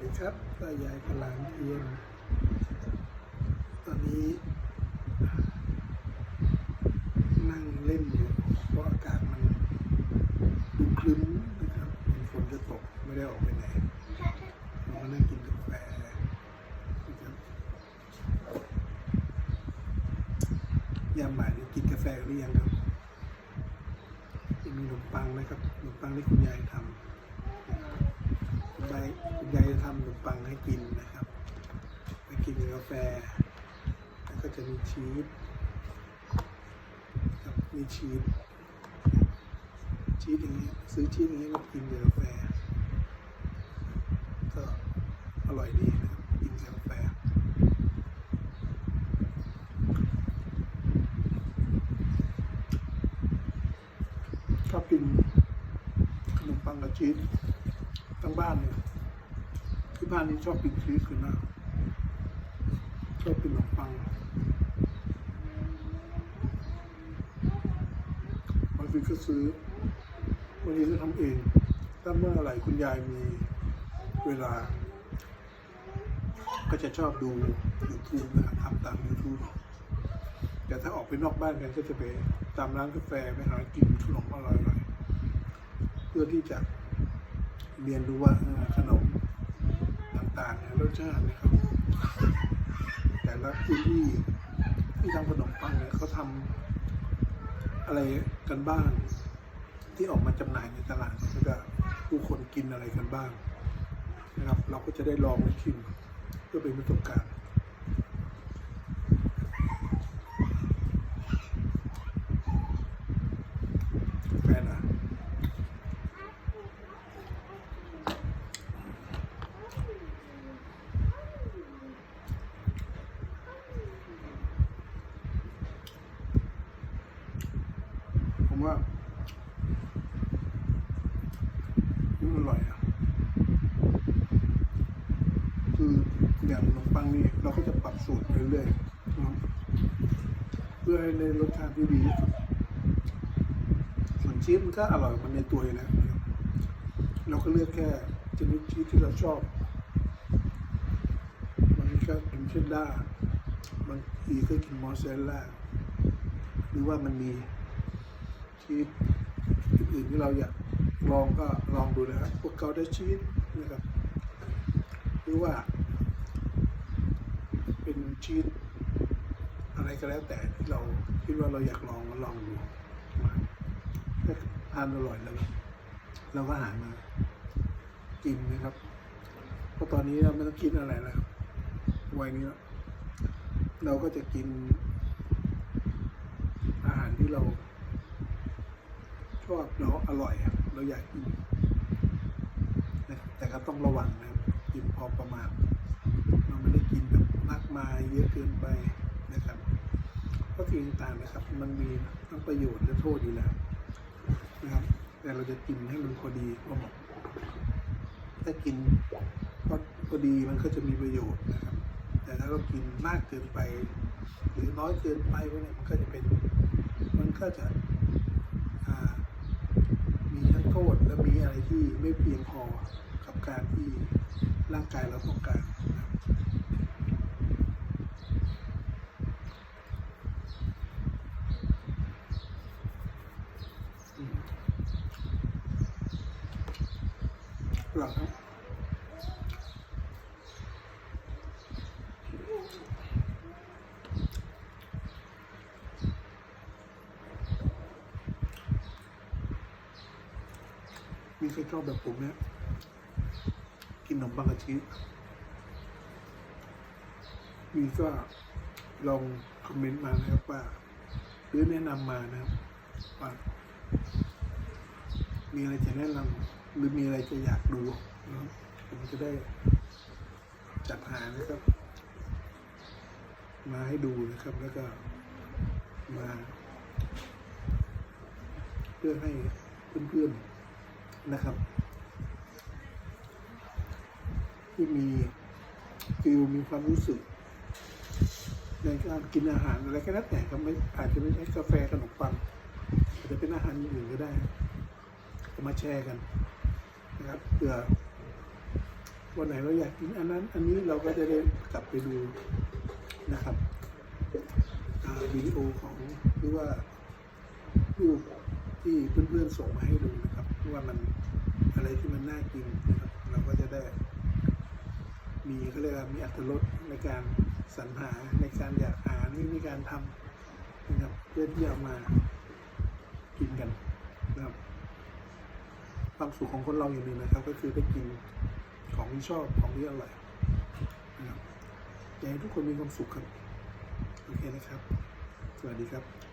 ดีครับตายายพลานเทียนตอนนี้ นั่งเล่นอยู่เพราะอากาศมันดูครึ้มนะครับเหมือนฝนจะตกไม่ได้ออกไปไหนเราก็นั่งกินกาแฟนะครับยามบ่ายนี้กินกาแฟหรือยังครับมีขนมปังนะครับขนมปังที่คุณยายทำ คุณยายคุณยายจะทำขนมปังให้กินนะครับไปกินกาแฟ แล้วก็จะมีชีสครับมีชีสชีสอย่างนี้ยซื้อชีสอย่างนี้มากินกาแฟ ก็อร่อยดีนะครับกินกับกาแฟชอบกินขนมปังกับชีส ทั้งบ้านเนี่ยที่บ้านนี้ชอบกินชีสคือนะชอบกินขนมปังบางทีก็ซื้อบางทีก็ทำเอง ถ้าเมื่อไหร่คุณยายมีเวลา ก็จะชอบดู YouTube นะครับทำตาม YouTube แต่ถ้าออกไปนอกบ้านกันก็จะไปตามร้านกาแฟไปหากินขนมอร่อยๆเพื่อที่จะ เรียนรู้ว่าขนมต่างๆเนี่ยรสชาตินะครับ แต่ละพื้นที่ที่ทำขนมปังเนี่ยเขาทำอะไรกันบ้าง ที่ออกมาจำหน่ายในตลาดแล้วก็ผู้คนกินอะไรกันบ้างนะครับ เราก็จะได้ลองได้ชิมเพื่อเป็นประสบการณ์ แฟนอะผม ว่ามันอร่อยอะคืออย่างขนมปังนี่เราก็จะปรับสูตรไปเรื่อยๆเพื่อให้ได้รสชาติที่ดีที่สุดส่วนชีสมันก็อร่อยมันในตัวอยู่แล้วนะเราก็เลือกแค่ชนิดชีสที่เราชอบบางทีก็กินเชดด้าร์บางทีก็กินมอสซาเรลล่าหรือว่ามันมี ชีสอื่นที่เราอยากลองก็ลองดูนะครับพวกเกาได้ชีสนะครับหรือว่า เป็นชีสอะไรก็แล้วแต่ที่เราคิดว่าเราอยากลองก็ลองดูถ้าทานอร่อยแล้วเราก็หามากินนะครับเพราะตอนนี้เราไม่ต้องกินอะไรแล้ววัยนี้เราก็จะกินอาหารที่เรา ชอบเราอร่อยอะเราอยากกินนะครับแต่ก็ต้องระวังนะครับกินพอประมาณเราไม่ได้กินแบบมากมายเยอะเกินไปนะครับเพราะสิ่งต่างนะครับ มันมีทั้งประโยชน์และโทษอยู่แล้วนะครับ แต่เราจะกินให้มันพอดีพอเหมาะถ้ากินพอพอดีมันก็จะมีประโยชน์นะครับ แต่ถ้าเรากินมากเกินไป หรือน้อยเกินไปเนี้มันก็จะเป็น มันก็จะอ่ามีทั้งโทษ และมีอะไรที่ไม่เพียงพอกับการที่ร่างกายเราต้องการหลังครับ มีใครชอบแบบผมเนี่ยกินขนมปังกะชีสมีก็ลองคอมเมนต์มานะครับว่าหรือแนะนำมานะครับว่ามีอะไรจะแนะนำหรือมีอะไรจะอยากดูนะครับผมจะได้จัดหานะครับ มาให้ดูนะครับแล้วก็มา เพื่อให้เพื่อนๆ นะครับ ที่มีฟิลมีความรู้สึก ในการกินอาหารอะไรก็แล้วแต่ก็ไม่อาจจะไม่ใช่กาแฟขนมปังอาจจะเป็นอาหารอื่นก็ได้มาแชร์กันนะครับเผื่อวันไหนเราอยากกินอันนั้น อันนี้เราก็จะได้กลับไปดูนะครับวิดีโอของหรือว่ารูปที่เพื่อนๆส่งมาให้ดู ว่ามันอะไรที่มันน่ากินนะครับ เราก็จะได้ มีเขาเรียกว่ามีอัตรสในการสรรหาในการอยากหานี่ในการทำนะครับเพื่อที่จะมากินกันนะครับ ความสุขของคนเราอย่างหนึ่งนะครับ ก็คือได้กินของที่ชอบของที่อร่อยนะครับอยากให้ทุกคนมีความสุขครับ โอเคนะครับ สวัสดีครับ